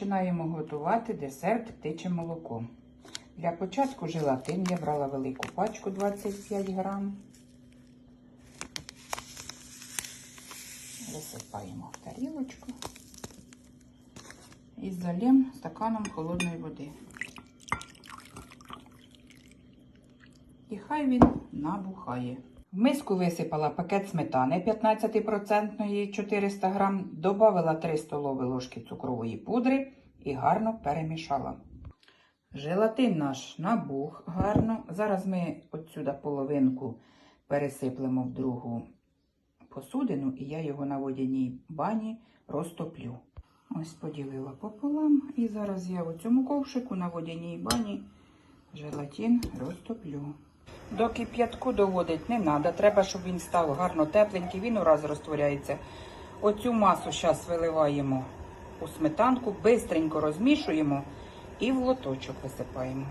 Починаємо готувати десерт птиче молоко. Для початку желатин я брала велику пачку 25 грам. Висипаємо в тарілочку і залємо стаканом холодної води. І хай він набухає. В миску висипала пакет сметани 15% 400 грам, додала 3 столові ложки цукрової пудри і гарно перемішала. Желатин наш набух гарно. Зараз ми отсюда половинку пересиплемо в другу посудину, і я його на водяній бані розтоплю. Ось поділила пополам, і зараз я у цьому ковшику на водяній бані желатин розтоплю. До кип'ятку доводить не треба. Треба, щоб він став гарно тепленький, він ураз розтворяється. Оцю масу зараз виливаємо у сметанку, бистренько розмішуємо і в лоточок висипаємо.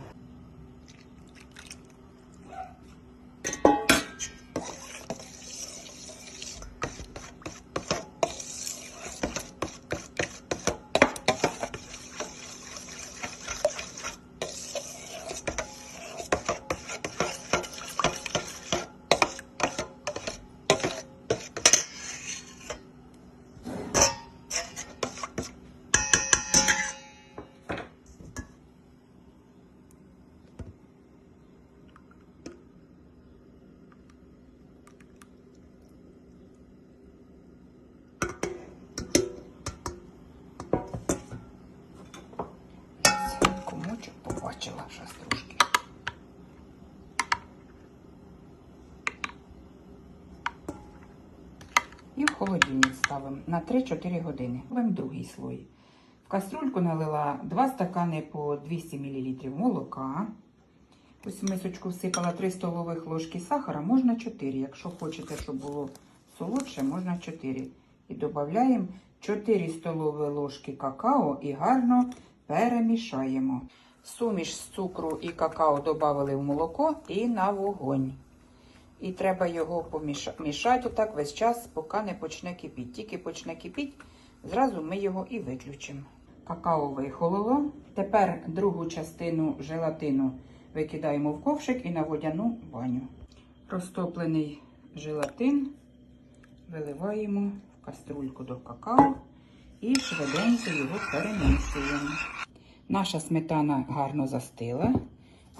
Зараз трошки. І в холодильник ставимо на 3-4 години. Робимо другий слой. В каструльку налила 2 стакани по 200 мл молока. Ось в мисочку всипала 3 столових ложки сахара, можна 4. Якщо хочете, щоб було солодше, можна 4. І додаємо 4 столові ложки какао і гарно перемішаємо. Суміш з цукру і какао додали в молоко і на вогонь. І треба його помішати отак весь час, поки не почне кипіти. Тільки почне кипіти, зразу ми його і виключимо. Какао вихололо. Тепер другу частину желатину викидаємо в ковшик і на водяну баню. Розтоплений желатин виливаємо в каструльку до какао і швиденько його перемішуємо. Наша сметана гарно застила.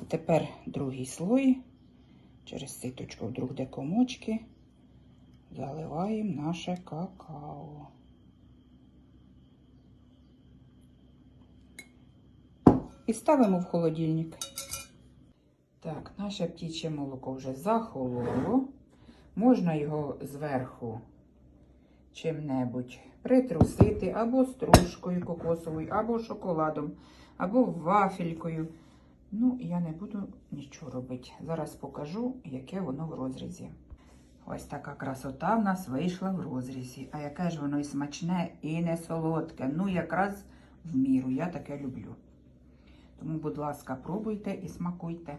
Тепер другий слой. Через ситочку вдруг де комочки. Заливаємо наше какао. І ставимо в холодильник. Так, наше птіче молоко вже захололо. Можна його зверху чим-небудь притрусити або стружкою кокосовою, або шоколадом, або вафелькою. Ну, я не буду нічого робити. Зараз покажу, яке воно в розрізі. Ось така красота в нас вийшла в розрізі. А яке ж воно і смачне, і не солодке. Ну, якраз в міру. Я таке люблю. Тому, будь ласка, пробуйте і смакуйте.